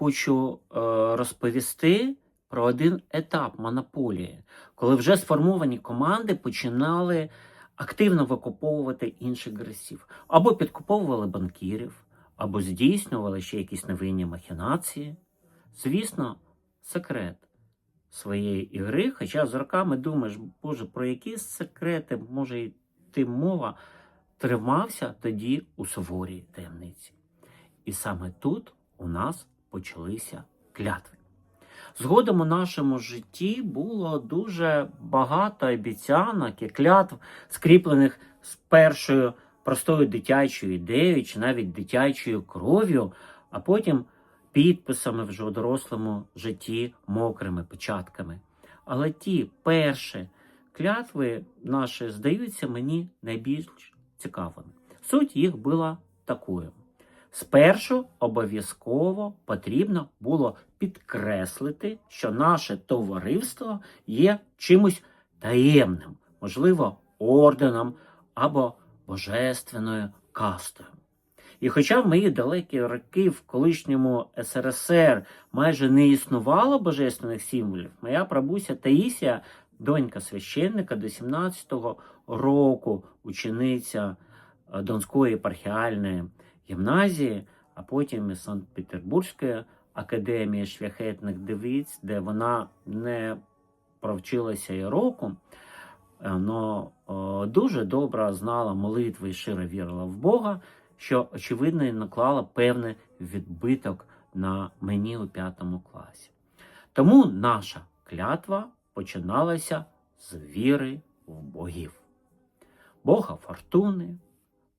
хочу е, розповісти про один етап монополії, коли вже сформовані команди починали активно викуповувати інших гравців. Або підкуповували банкірів, або здійснювали ще якісь невинні махінації. Звісно, секрет своєї ігри, хоча з роками думаєш, боже, про які секрети може йти мова, тримався тоді у суворій таємниці. І саме тут у нас почалися клятви. Згодом у нашому житті було дуже багато обіцянок і клятв, скріплених з першою простою дитячою ідеєю чи навіть дитячою кров'ю, а потім підписами вже у дорослому житті мокрими печатками. Але ті перші клятви наші здаються мені найбільш цікавими. Суть їх була такою. Спершу обов'язково потрібно було підкреслити, що наше товариство є чимось таємним, можливо, орденом або божественною кастою. І хоча в мої далекі роки в колишньому СРСР майже не існувало божественних символів, моя прабуся Таїсія, донька священника до 17-го року, учениця Донської епархіальної гімназії, а потім із Санкт-Петербурзької академії шляхетних дивиць, де вона не провчилася і року, але дуже добре знала молитви і щиро вірила в Бога, що, очевидно, і наклала певний відбиток на мені у п'ятому класі. Тому наша клятва починалася з віри в богів, Бога фортуни,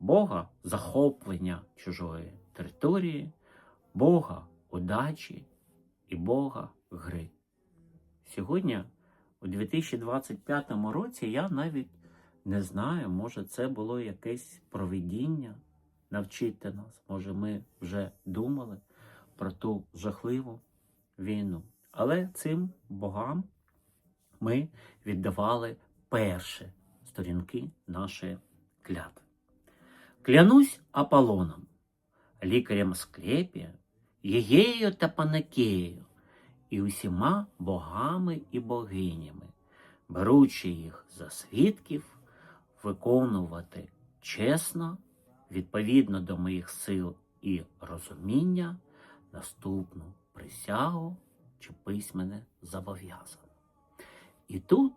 Бога захоплення чужої території, Бога удачі і Бога гри. Сьогодні, у 2025 році, я навіть не знаю, може це було якесь провидіння навчити нас. Може, ми вже думали про ту жахливу війну. Але цим богам ми віддавали перші сторінки нашої клятви. Клянусь Аполлоном, лікарем Склепія, Єгеєю та Панакеєю і усіма богами і богинями, беручи їх за свідків, виконувати чесно, відповідно до моїх сил і розуміння, наступну присягу чи письменне зобов'язання. І тут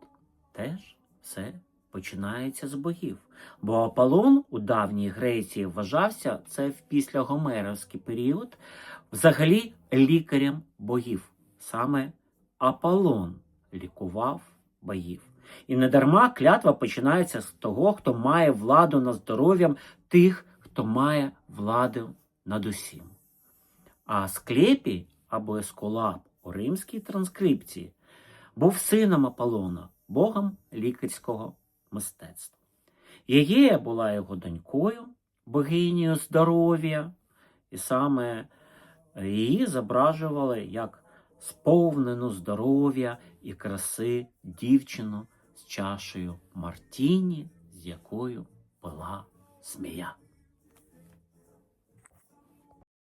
теж все починається з богів. Бо Аполлон у давній Греції вважався це в післягомеровський період взагалі лікарем богів. Саме Аполлон лікував богів. І недарма клятва починається з того, хто має владу над здоров'ям тих, хто має владу над усім. А Склепій або Ескулап у римській транскрипції був сином Аполлона, богом лікарського мистецтва. Єгея була його донькою, богинею здоров'я, і саме її зображували як сповнену здоров'я і краси дівчину з чашею Мартіні, з якою пила змія.